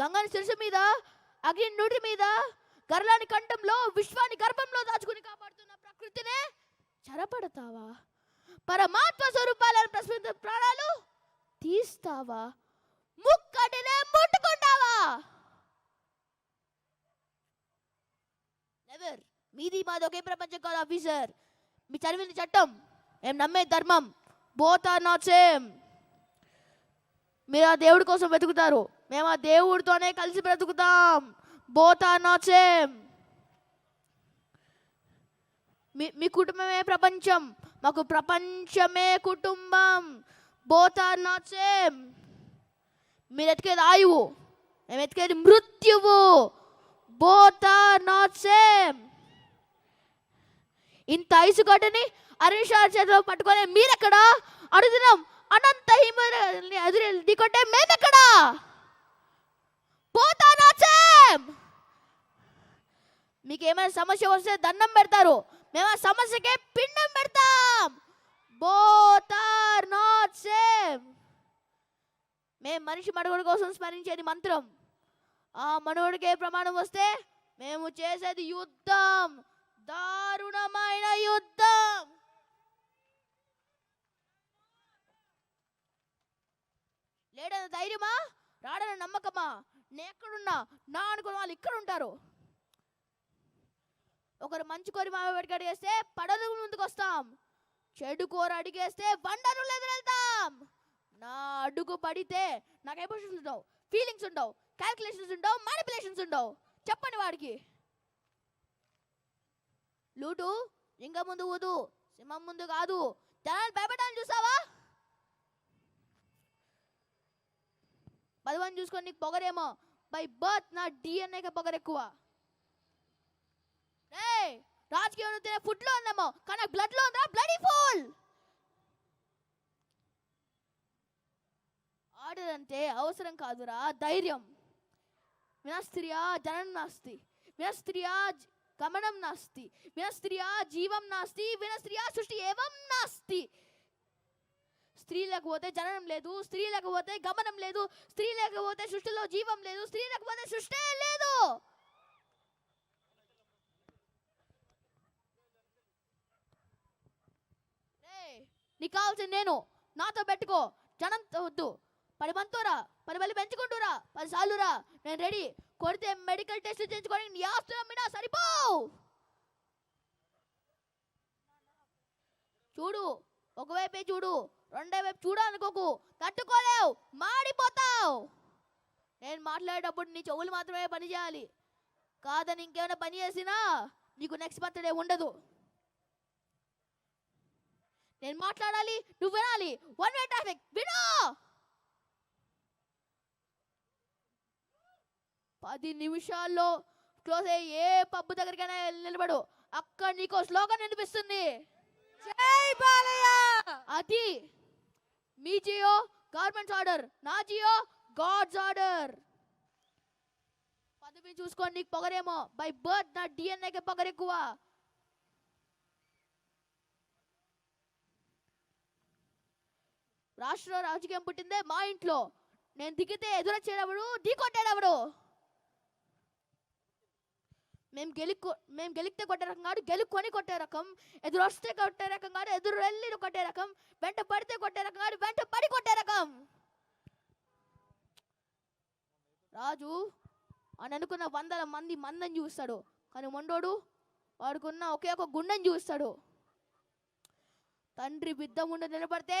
గంగని శిరసు మీద అగ్ని నుడి మీద గర్లాని కంఠంలో విశ్వాన్ని గర్భంలో దాచుకుని కాపాడుతున్న ప్రకృతినే చెరపడతావా? పరమాత్మ స్వరూపాలను ప్రశ్న ప్రాణాలు తీస్తావా? ముక్కటినే ముట్టుకుంటావా? ఎవర్ మీది మాది ఒకే ప్రపంచం కాదు ఆఫీసర్ మీ చదివిన చట్టం. మేము నమ్మే ధర్మం. Both are not same. మీరు ఆ దేవుడి కోసం వెతుకుతారు. మేము ఆ దేవుడితోనే కలిసి బ్రతుకుతాం. బోత్ ఆర్ నాట్ సేమ్ మీ మీ కుటుంబమే ప్రపంచం. మాకు ప్రపంచమే కుటుంబం. బోత్ ఆర్ నాట్ సేమ్ మీరు ఎతికేది ఆయువు. మేము ఎతికేది మృత్యువు. బోత్ ఆర్ నాట్ సేమ్ ఇంత ఐసు గడ్డని అరుణ్ చేతిలో పట్టుకొని మీరెక్కడా? అడుగుతున్నాం అనంత హిమని ఎదురు ఢీకొట్టే మేమెక్కడ బోత్ ఆర్ నాట్ సేమ్ మీకు ఏమైనా సమస్య వస్తే దండం పెడతారు. మేము ఆ సమస్యకే పిండం పెడతాం. బోత్ ఆర్ నాట్ సేమ్ మేము మనిషి మనుగడ కోసం స్మరించేది మంత్రం. ఆ మనుగడికే ప్రమాణం వస్తే మేము చేసేది యుద్ధం. దారుణమైన యుద్ధం. లేడన్న ధైర్యమా? రాడన్న నమ్మకమా? నేను ఎక్కడున్నా నా అనుకున్న వాళ్ళు ఇక్కడ ఉంటారు ఒకరు మంచి కోరి మామ వెనక అడిగేస్తే పడలు ముందుకు వస్తాం చెడు కోర అడిగేస్తే బండరులు ఎదురెళ్తాం నా అడుగు పడితే నాకు ఎమోషన్స్ ఉండవు ఫీలింగ్స్ ఉండవు క్యాల్కులేషన్స్ ఉండవు మ్యానిపులేషన్స్ ఉండవు. చెప్పండి వాడికి. లూటు ఇంకా ముందు ఊదు సింహం ముందు కాదు. జనాలు భయపడాలని చూసావా? పదవని చూసుకొని నీకు పొగరేమో. బై బర్త్ నా డిఎన్ఏకి పొగరెక్కువ. రాజకీయం తినే ఫుడ్లో కానీ బ్లడ్లో ఉందా? బ్లడీ ఫుల్ ఆర్డర్ అంటే అవసరం కాదురా ధైర్యం. వినస్త్రియా జనం నాస్తి వినస్త్రియా గమనం నాస్తి వినస్త్రియా జీవం నాస్తి వినస్త్రియా సృష్టి ఏవం నాస్తి. స్త్రీలకు పోతే జననం లేదు స్త్రీలకు పోతే గమనం లేదు స్త్రీలకు పోతే సృష్టిలో జీవం లేదు స్త్రీలకు పోతే సృష్టి లేదు. నీకు కావాల్సింది నేను నాతో పెట్టుకో. జనంతో వద్దు. పది మందితోరా పది మళ్ళీ పెంచుకుంటురా పది సార్లురా నేను రెడీ. కొడితే మెడికల్ టెస్ట్ చేయించుకొని నీ ఆస్తులు అమ్మినా సరిపోవు. చూడు. ఒకవైపే చూడు. రెండో వైపు చూడాలనుకోకు తట్టుకోలేవు. మాడిపోతావు. నేను మాట్లాడేటప్పుడు నీ చెవులు మాత్రమే పని చేయాలి కాదని ఇంకేమైనా పని చేసినా నీకు నెక్స్ట్ బర్త్డే ఉండదు. నేను మాట్లాడాలి నువ్వు వినాలి. వన్ వే ట్రాఫిక్ విను! పది నిమిషాల్లో క్లోజ్ అయ్యి ఏ పబ్బు దగ్గరికైనా నిలబడు. అక్కడ నీకు స్లోగన్ వినిపిస్తుంది. జై బాలయ్య! అది మీ జియో గవర్నమెంట్ ఆర్డర్ నా జియో గాడ్స్ ఆర్డర్ పదవి చూసుకొని నీకు పొగరేమో. బై బర్త్ నా డిఎన్ఏకి పొగరు రాష్ట్ర రాజకీయం పుట్టిందే మా ఇంట్లో. నేను దిగితే ఎదురొచ్చేటప్పుడు ఢీ కొట్టేటప్పుడు. మేము గెలుక్కు మేము గెలిస్తే కొట్టే రకం కాదు గెలుక్కొని కొట్టే రకం. ఎదురు వస్తే కొట్టే రకం కాదు ఎదురు వెళ్ళి కొట్టే రకం. వెంట పడితే కొట్టే రకం కాదు వెంట పడి కొట్టే రకం. రాజు అని అనుకున్న వందల మంది మందని చూస్తాడు. కానీ మొండోడు వాడుకున్న ఒకే ఒక గుండెని చూస్తాడు. తండ్రి బిద్ద ముందు నిలబడితే